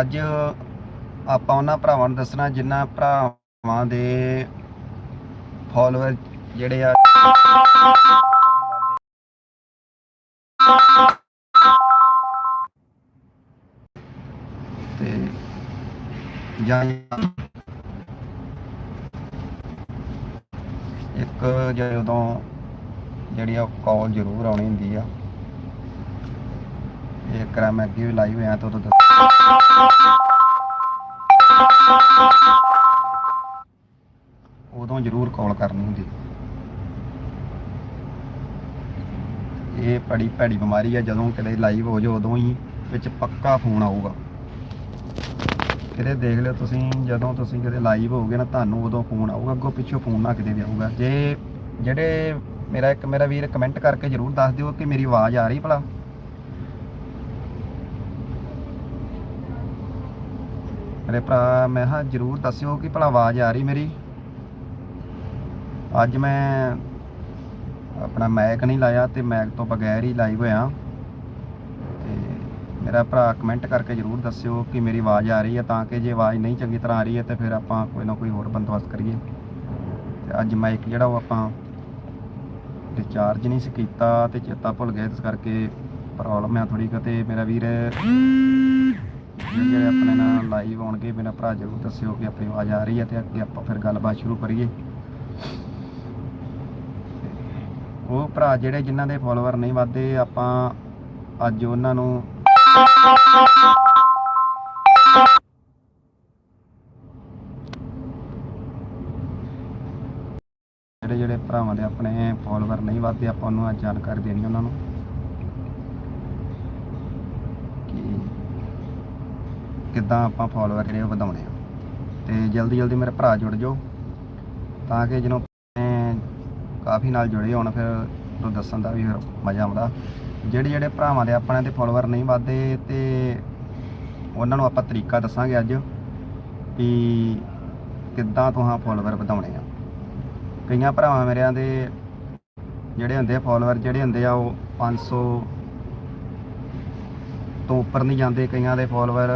ਅੱਜ ਆਪਾਂ ਉਹਨਾਂ ਭਰਾਵਾਂ ਨੂੰ ਦੱਸਣਾ ਜਿਨ੍ਹਾਂ ਭਰਾਵਾਂ ਦੇ ਫਾਲੋਅਰ ਜਿਹੜੇ ਆ ਤੇ ਜਾਂ ਇੱਕ ਜਦੋਂ ਜਿਹੜੀ ਆ ਕਾਲ ਜ਼ਰੂਰ ਆਉਣੀ ਹੁੰਦੀ ਆ। ਇਹ ਕਰਾਂ ਮੈਂ ਅੱਗੇ ਵੀ ਲਾਈਵ ਹੋਇਆ ਤਾਂ ਉਦੋਂ ਦੱਸ ਉਦੋਂ ਜ਼ਰੂਰ ਕਾਲ ਕਰਨੀ ਹੁੰਦੀ। ਇਹ ਬੜੀ ਭੈੜੀ ਬਿਮਾਰੀ ਆ, ਜਦੋਂ ਕਿਤੇ ਲਾਈਵ ਹੋ ਜਾਓ, ਉਦੋਂ ਹੀ ਵਿੱਚ ਪੱਕਾ ਫੋਨ ਆਊਗਾ। ਕਿਤੇ ਦੇਖ ਲਿਓ ਤੁਸੀਂ, ਜਦੋਂ ਤੁਸੀਂ ਕਿਤੇ ਲਾਈਵ ਹੋਗੇ ਨਾ, ਤੁਹਾਨੂੰ ਉਦੋਂ ਫੋਨ ਆਊਗਾ, ਅੱਗੋਂ ਪਿੱਛੋਂ ਫੋਨ ਨਾ ਕਿਤੇ ਵੀ ਆਊਗਾ। ਜੇ, ਜਿਹੜੇ ਮੇਰਾ ਇੱਕ, ਮੇਰਾ ਵੀਰ ਕਮੈਂਟ ਕਰਕੇ ਜ਼ਰੂਰ ਦੱਸ ਦਿਓ ਕਿ ਮੇਰੀ ਆਵਾਜ਼ ਆ ਰਹੀ ਭਲਾ। ਮੇਰੇ ਭਰਾ, ਮੈਂ ਹਾਂ ਜ਼ਰੂਰ ਦੱਸਿਓ ਕਿ ਭਲਾ ਆਵਾਜ਼ ਆ ਰਹੀ ਮੇਰੀ। ਅੱਜ ਮੈਂ ਆਪਣਾ ਮੈਕ ਨਹੀਂ ਲਾਇਆ ਤੇ ਮੈਕ ਤੋਂ ਬਗੈਰ ਹੀ ਲਾਈਵ ਹੋਇਆ। ਤੇ ਮੇਰਾ ਭਰਾ ਕਮੈਂਟ ਕਰਕੇ ਜ਼ਰੂਰ ਦੱਸਿਓ ਕਿ ਮੇਰੀ ਆਵਾਜ਼ ਆ ਰਹੀ ਹੈ ਤਾਂ ਕਿ ਜੇ ਆਵਾਜ਼ ਨਹੀਂ ਚੰਗੀ ਤਰ੍ਹਾਂ ਆ ਰਹੀ ਹੈ ਤੇ ਫਿਰ ਆਪਾਂ ਕੋਈ ਨਾ ਕੋਈ ਹੋਰ ਬੰਦੋਬਸਤ ਕਰੀਏ। ਤੇ ਅੱਜ ਮੈਕ ਜਿਹੜਾ ਉਹ ਆਪਾਂ ਰਿਚਾਰਜ ਨਹੀਂ ਸੀ ਕੀਤਾ ਤੇ ਚੇਤਾ ਭੁੱਲ ਗਿਆ ਇਸ ਕਰਕੇ ਪ੍ਰੋਬਲਮ ਆ ਥੋੜੀ ਕਿਤੇ ਮੇਰਾ ਵੀਰ ਜਿਹੜੇ ਆਪਣੇ ਨਾਲ ਲਾਈਵ ਆਉਣਗੇ ਮੇਰਾ ਭਰਾ ਜ਼ਰੂਰ ਦੱਸਿਓ ਕਿ ਆਪਣੀ ਆਵਾਜ਼ ਆ ਰਹੀ ਹੈ ਤੇ ਅੱਗੇ ਆਪਾਂ ਫਿਰ ਗੱਲਬਾਤ ਸ਼ੁਰੂ ਕਰੀਏ। ਉਹ ਭਰਾ ਜਿਹੜੇ ਜਿਨ੍ਹਾਂ ਦੇ ਫਾਲੋਅਰ ਨਹੀਂ ਵੱਧਦੇ, ਆਪਾਂ ਅੱਜ ਉਹਨਾਂ ਨੂੰ ਜਿਹੜੇ ਜਿਹੜੇ ਭਰਾਵਾਂ ਦੇ ਆਪਣੇ ਫਾਲੋਅਰ ਨਹੀਂ ਵੱਧਦੇ, ਆਪਾਂ ਉਹਨੂੰ ਅੱਜ ਜਾਣਕਾਰੀ ਦੇਣੀ ਉਹਨਾਂ ਨੂੰ ਕਿ ਕਿੱਦਾਂ ਆਪਾਂ ਫਾਲੋਅਰ ਜਿਹੜੇ ਉਹ ਵਧਾਉਣੇ ਆ। ਤੇ ਜਲਦੀ ਜਲਦੀ ਮੇਰੇ ਭਰਾ ਜੁੜ ਜਾਓ, ਤਾਂ ਕਿ ਜਦੋਂ ਆਪਣੇ ਕਾਫੀ ਨਾਲ ਜੁੜੇ ਹੋਣ, ਫਿਰ ਤੋਂ ਦੱਸਣ ਦਾ ਵੀ ਫਿਰ ਮਜ਼ਾ ਆਉਂਦਾ। ਜਿਹੜੇ ਜਿਹੜੇ ਭਰਾਵਾਂ ਦੇ ਆਪਣੇ ਦੇ ਫਾਲੋਅਰ ਨਹੀਂ ਵੱਧਦੇ, ਤੇ ਉਹਨਾਂ ਨੂੰ ਆਪਾਂ ਤਰੀਕਾ ਦੱਸਾਂਗੇ ਅੱਜ ਵੀ ਕਿੱਦਾਂ ਤੁਹਾਂ ਫਾਲੋਅਰ ਵਧਾਉਣੇ ਆ। ਕਈਆਂ ਭਰਾਵਾਂ ਮੇਰਿਆਂ ਦੇ ਜਿਹੜੇ ਹੁੰਦੇ ਫਾਲੋਅਰ ਜਿਹੜੇ ਹੁੰਦੇ ਆ ਉਹ 500 ਤੋਂ ਉੱਪਰ ਨਹੀਂ ਜਾਂਦੇ, ਕਈਆਂ ਦੇ ਫਾਲੋਅਰ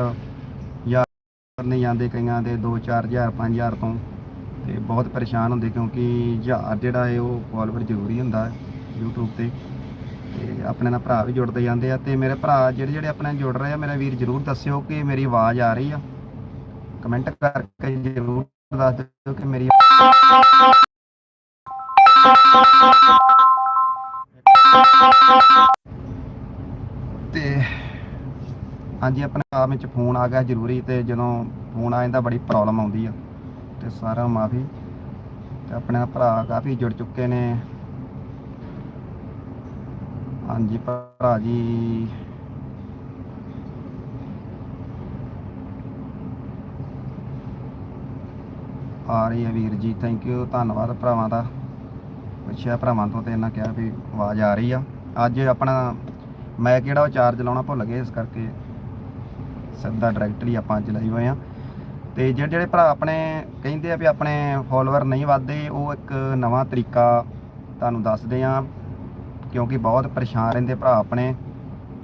ਨਹੀਂ ਜਾਂਦੇ ਕਈਆਂ ਦੇ 2 4000 5000 ਤੋਂ ਤੇ ਬਹੁਤ ਪਰੇਸ਼ਾਨ ਹੁੰਦੇ ਕਿਉਂਕਿ ਹਜ਼ਾਰ ਜਿਹੜਾ ਹੈ ਉਹ ਫਾਲੋਅਰ ਜ਼ਰੂਰੀ ਹੁੰਦਾ ਹੈ YouTube ਤੇ ਤੇ ਆਪਣੇ ਨਾਲ ਭਰਾ ਵੀ ਜੁੜਦੇ ਜਾਂਦੇ ਆ ਤੇ ਮੇਰੇ ਭਰਾ ਜਿਹੜੇ ਜਿਹੜੇ ਆਪਣੇ ਨਾਲ ਜੁੜ ਰਹੇ ਆ, ਮੇਰਾ ਵੀਰ ਜ਼ਰੂਰ ਦੱਸਿਓ ਕਿ ਮੇਰੀ ਆਵਾਜ਼ ਆ ਰਹੀ ਆ। ਕਮੈਂਟ ਕਰਕੇ ਜ਼ਰੂਰ ਦੱਸ ਦਿਓ ਕਿ ਮੇਰੀ ਤੇ ਹਾਂਜੀ, ਆਪਣੇ ਆਪ ਵਿੱਚ ਫੋਨ ਆ ਗਿਆ ਜ਼ਰੂਰੀ ਤੇ ਜਦੋਂ ਫੋਨ ਆ ਜਾਂਦਾ ਬੜੀ ਪ੍ਰੋਬਲਮ ਆਉਂਦੀ ਆ। ਤੇ ਸਾਰਾ ਮਾਫੀ। ਤੇ ਆਪਣੇ ਭਰਾ ਕਾਫੀ ਜੁੜ ਚੁੱਕੇ ਨੇ। ਹਾਂਜੀ, ਭਰਾ ਜੀ। ਆ ਰਹੀ ਹੈ ਵੀਰ ਜੀ ਥੈਂਕ ਯੂ ਧੰਨਵਾਦ ਭਰਾਵਾਂ ਦਾ। ਪੁੱਛਿਆ ਭਰਾਵਾਂ ਤੋਂ ਤੇ ਇਹਨਾਂ ਕਿਹਾ ਵੀ ਆਵਾਜ਼ ਆ ਰਹੀ ਆ। ਅੱਜ ਆਪਣਾ ਮੈਂ ਕਿਹੜਾ ਉਹ ਚਾਰਜ ਲਾਉਣਾ ਭੁੱਲ ਗਏ ਇਸ ਕਰਕੇ। ਸਿੱਧਾ ਡਾਇਰੈਕਟਲੀ ਆਪਾਂ ਅੱਜ ਲਾਈ ਹੋਏ ਆ। ਤੇ ਜਿਹੜੇ ਜਿਹੜੇ ਭਰਾ ਆਪਣੇ ਕਹਿੰਦੇ ਆ ਵੀ ਆਪਣੇ ਫਾਲੋਅਰ ਨਹੀਂ ਵੱਧਦੇ, ਉਹ ਇੱਕ ਨਵਾਂ ਤਰੀਕਾ ਤੁਹਾਨੂੰ ਦੱਸਦੇ ਆ, ਕਿਉਂਕਿ ਬਹੁਤ ਪਰੇਸ਼ਾਨ ਰਹਿੰਦੇ ਭਰਾ ਆਪਣੇ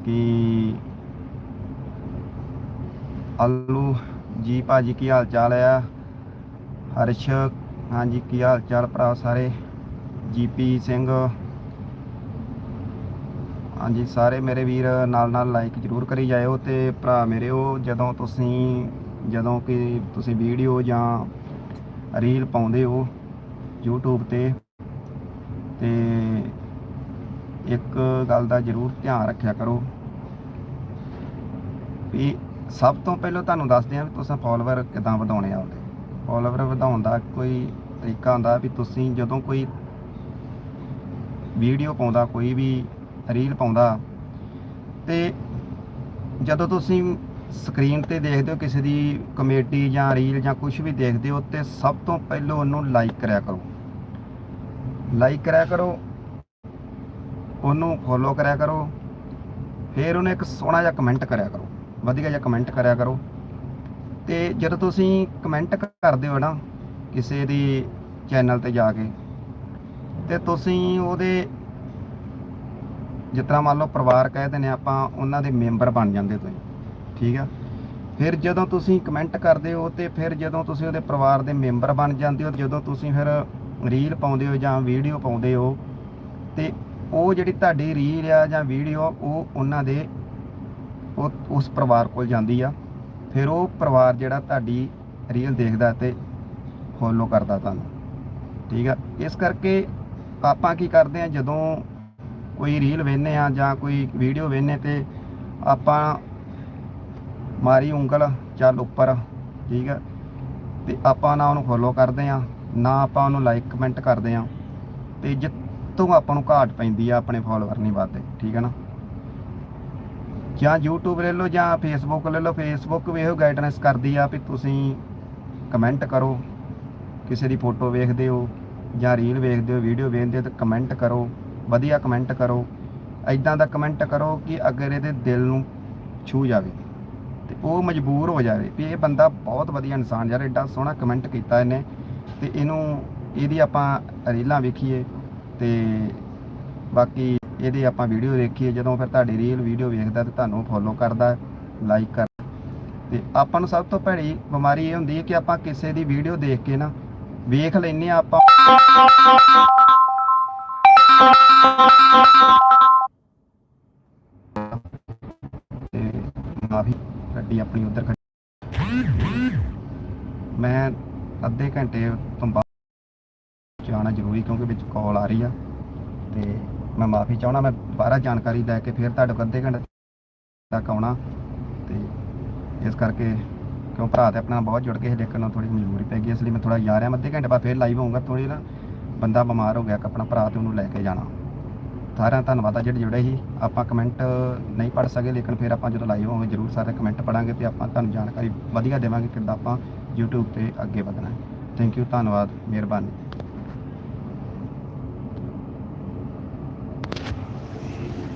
ਕਿ ਆਲੂ, ਜੀ ਭਾਜੀ ਕੀ ਹਾਲ ਚਾਲ ਆ? ਹਰਸ਼, ਹਾਂਜੀ ਕੀ ਹਾਲ ਚਾਲ ਭਰਾ ਸਾਰੇ? ਜੀਪੀ ਸਿੰਘ ਹਾਂਜੀ, ਸਾਰੇ ਮੇਰੇ ਵੀਰ ਨਾਲ ਨਾਲ ਲਾਈਕ ਜਰੂਰ ਕਰੀ ਜਾਇਓ ਤੇ ਭਰਾ ਮੇਰੇ ਉਹ ਜਦੋਂ ਤੁਸੀਂ, ਜਦੋਂ ਕਿ ਤੁਸੀਂ ਵੀਡੀਓ ਜਾਂ ਰੀਲ ਪਾਉਂਦੇ ਹੋ YouTube ਤੇ ਤੇ ਇੱਕ ਗੱਲ ਦਾ ਜਰੂਰ ਧਿਆਨ ਰੱਖਿਆ ਕਰੋ ਵੀ ਸਭ ਤੋਂ ਪਹਿਲਾਂ ਤੁਹਾਨੂੰ ਦੱਸਦੇ ਹਾਂ ਵੀ ਤੁਸੀਂ ਫਾਲੋਅਰ ਕਿਦਾਂ ਵਧਾਉਣੇ ਆ ਉਹਦੇ। ਫਾਲੋਅਰ ਵਧਾਉਣ ਦਾ ਕੋਈ ਤਰੀਕਾ ਹੁੰਦਾ ਵੀ ਤੁਸੀਂ ਜਦੋਂ ਕੋਈ ਵੀਡੀਓ ਪਾਉਂਦਾ, ਕੋਈ ਵੀ ਰੀਲ ਪਾਉਂਦਾ। ਤੇ ਜਦੋਂ ਤੁਸੀਂ ਸਕਰੀਨ ਤੇ ਦੇਖਦੇ ਹੋ ਕਿਸੇ ਦੀ ਕਮੇਡੀ ਜਾਂ ਰੀਲ ਜਾਂ ਕੁਝ ਵੀ ਦੇਖਦੇ ਹੋ, ਤੇ ਸਭ ਤੋਂ ਪਹਿਲਾਂ ਉਹਨੂੰ ਲਾਈਕ ਕਰਿਆ ਕਰੋ। ਲਾਈਕ ਕਰਿਆ ਕਰੋ, ਉਹਨੂੰ ਫੋਲੋ ਕਰਿਆ ਕਰੋ, ਫਿਰ ਉਹਨੇ ਇੱਕ ਸੋਹਣਾ ਜਿਹਾ ਕਮੈਂਟ ਕਰਿਆ ਕਰੋ, ਵਧੀਆ ਜਿਹਾ ਕਮੈਂਟ ਕਰਿਆ ਕਰੋ। ਤੇ ਜਦੋਂ ਤੁਸੀਂ ਕਮੈਂਟ ਕਰਦੇ ਹੋ ਨਾ ਕਿਸੇ ਦੀ ਚੈਨਲ ਤੇ ਜਾ ਕੇ, ਤੇ ਤੁਸੀਂ ਉਹਦੇ ਜਿਸ ਤਰ੍ਹਾਂ ਮੰਨ ਲਓ ਪਰਿਵਾਰ ਕਹਿੰਦੇ ਨੇ ਆਪਾਂ, ਉਹਨਾਂ ਦੇ ਮੈਂਬਰ ਬਣ ਜਾਂਦੇ ਤੁਸੀਂ, ਠੀਕ ਆ? ਫਿਰ ਜਦੋਂ ਤੁਸੀਂ ਕਮੈਂਟ ਕਰਦੇ ਹੋ ਤੇ ਫਿਰ ਜਦੋਂ ਤੁਸੀਂ ਉਹਦੇ ਪਰਿਵਾਰ ਦੇ ਮੈਂਬਰ ਬਣ ਜਾਂਦੇ ਹੋ, ਜਦੋਂ ਤੁਸੀਂ ਫਿਰ ਰੀਲ ਪਾਉਂਦੇ ਹੋ ਜਾਂ ਵੀਡੀਓ ਪਾਉਂਦੇ ਹੋ, ਤੇ ਉਹ ਜਿਹੜੀ ਤੁਹਾਡੀ ਰੀਲ ਆ ਜਾਂ ਵੀਡੀਓ ਉਹ ਉਹਨਾਂ ਦੇ ਉਹ, ਉਸ ਪਰਿਵਾਰ ਕੋਲ ਜਾਂਦੀ ਆ। ਫਿਰ ਉਹ ਪਰਿਵਾਰ ਜਿਹੜਾ ਤੁਹਾਡੀ ਰੀਲ ਦੇਖਦਾ ਤੇ ਫੋਲੋ ਕਰਦਾ ਤੁਹਾਨੂੰ, ਠੀਕ ਆ? ਇਸ ਕਰਕੇ ਆਪਾਂ ਕੀ ਕਰਦੇ ਆ ਜਦੋਂ ਕੋਈ ਰੀਲ ਵੇਖਨੇ ਆ ਜਾਂ ਕੋਈ ਵੀਡੀਓ ਵੇਖਨੇ ਤੇ ਆਪਾਂ ਮਾਰੀ ਉਂਗਲ ਚੱਲ ਉੱਪਰ, ਠੀਕ ਹੈ ਤੇ ਆਪਾਂ ਨਾ ਉਹਨੂੰ ਫੋਲੋ ਕਰਦੇ ਆ ਨਾ ਆਪਾਂ ਉਹਨੂੰ ਲਾਈਕ ਕਮੈਂਟ ਕਰਦੇ ਆ ਤੇ ਜਿੱਤੋਂ ਆਪਾਂ ਨੂੰ ਘਾਟ ਪੈਂਦੀ ਆ ਆਪਣੇ ਫੋਲੋਅਰ ਨਹੀਂ ਵੱਧਦੇ, ਠੀਕ ਹੈ ਨਾ। ਜਾਂ YouTube ਲੈ ਲਓ ਜਾਂ Facebook ਲੈ ਲਓ, Facebook ਵੀ ਇਹੋ ਗਾਈਡਨੈਸ ਕਰਦੀ ਆ ਵੀ ਤੁਸੀਂ ਕਮੈਂਟ ਕਰੋ। ਕਿਸੇ ਦੀ ਫੋਟੋ ਵੇਖਦੇ ਹੋ ਜਾਂ ਰੀਲ ਵੇਖਦੇ ਹੋ ਵੀਡੀਓ ਵੇਖਦੇ ਹੋ ਤਾਂ ਕਮੈਂਟ ਕਰੋ। ਵਧੀਆ ਕਮੈਂਟ ਕਰੋ। ਐਦਾਂ ਦਾ ਕਮੈਂਟ ਕਰੋ ਕਿ ਅਗਰ ਇਹਦੇ ਦਿਲ ਨੂੰ ਛੂ ਜਾਵੇ ਤੇ ਉਹ ਮਜਬੂਰ ਹੋ ਜਾਵੇ ਵੀ ਇਹ ਬੰਦਾ ਬਹੁਤ ਵਧੀਆ ਇਨਸਾਨ ਯਾਰ ਐਡਾ ਸੋਹਣਾ ਕਮੈਂਟ ਕੀਤਾ ਇਹਨੇ ਤੇ ਇਹਨੂੰ, ਇਹਦੀ ਆਪਾਂ ਰੀਲਾਂ ਵੇਖੀਏ ਤੇ ਬਾਕੀ ਇਹਦੀ ਆਪਾਂ ਵੀਡੀਓ ਦੇਖੀਏ ਜਦੋਂ ਫਿਰ ਤੁਹਾਡੀ ਰੀਲ ਵੀਡੀਓ ਵੇਖਦਾ ਤੇ ਤੁਹਾਨੂੰ ਫੋਲੋ ਕਰਦਾ ਲਾਈਕ ਕਰ ਤੇ ਆਪਾਂ ਨੂੰ ਸਭ ਤੋਂ ਭੈੜੀ ਬਿਮਾਰੀ ਇਹ ਹੁੰਦੀ ਹੈ ਕਿ ਆਪਾਂ ਕਿਸੇ ਦੀ ਵੀਡੀਓ ਦੇਖ ਕੇ ਨਾ ਵੇਖ ਲੈਨੇ ਆ ਆਪਾਂ। ਮਾਫੀ ਗੱਡੀ ਆਪਣੀ ਉਧਰ ਮੈਂ ਅੱਧੇ ਘੰਟੇ ਤੋਂ ਬਾਅਦ ਜਾਣਾ ਜ਼ਰੂਰੀ ਕਿਉਂਕਿ ਵਿੱਚ ਕਾਲ ਆ ਰਹੀ ਆ ਤੇ ਮੈਂ ਮਾਫੀ ਚਾਹਣਾ ਮੈਂ ਦੁਬਾਰਾ ਜਾਣਕਾਰੀ ਲੈ ਕੇ ਫਿਰ ਤੁਹਾਡੇ ਕੋਲ ਅੱਧੇ ਘੰਟੇ ਤੱਕ ਆਉਣਾ ਤੇ ਇਸ ਕਰਕੇ ਕਿਉਂ ਭਰਾ ਤੇ ਆਪਣਾ ਬਹੁਤ ਜੁੜ ਕੇ ਸੀ ਲੇਕਿਨ ਥੋੜੀ ਮਜਬੂਰੀ ਪੈ ਗਈ, ਇਸ ਲਈ ਮੈਂ ਥੋੜਾ ਜਾ ਰਿਹਾ ਮੈਂ ਅੱਧੇ ਘੰਟੇ ਬਾਅਦ ਫਿਰ ਲਾਈਵ ਆਉਂਗਾ ਥੋੜੀ ਨਾ ਬੰਦਾ ਬਿਮਾਰ ਹੋ ਗਿਆ ਕਿ ਆਪਣਾ ਭਰਾ ਤੇ ਉਹਨੂੰ ਲੈ ਕੇ ਜਾਣਾ। ਸਾਰਿਆਂ ਦਾ ਧੰਨਵਾਦ ਆ ਜਿਹੜੇ ਜੁੜੇ ਸੀ। ਆਪਾਂ ਕਮੈਂਟ ਨਹੀਂ ਪੜ ਸਕੇ, ਲੇਕਿਨ ਫਿਰ ਆਪਾਂ ਜਦੋਂ ਲਾਈਵ ਹੋਵਾਂਗੇ, ਜਰੂਰ ਸਾਰੇ ਕਮੈਂਟ ਪੜਾਂਗੇ ਤੇ ਆਪਾਂ ਤੁਹਾਨੂੰ ਜਾਣਕਾਰੀ ਵਧੀਆ ਦੇਵਾਂਗੇ ਕਿੱਦਾਂ ਆਪਾਂ YouTube ਤੇ ਅੱਗੇ ਵਧਣਾ ਹੈ। ਥੈਂਕ ਯੂ ਧੰਨਵਾਦ, ਮਿਹਰਬਾਨੀ।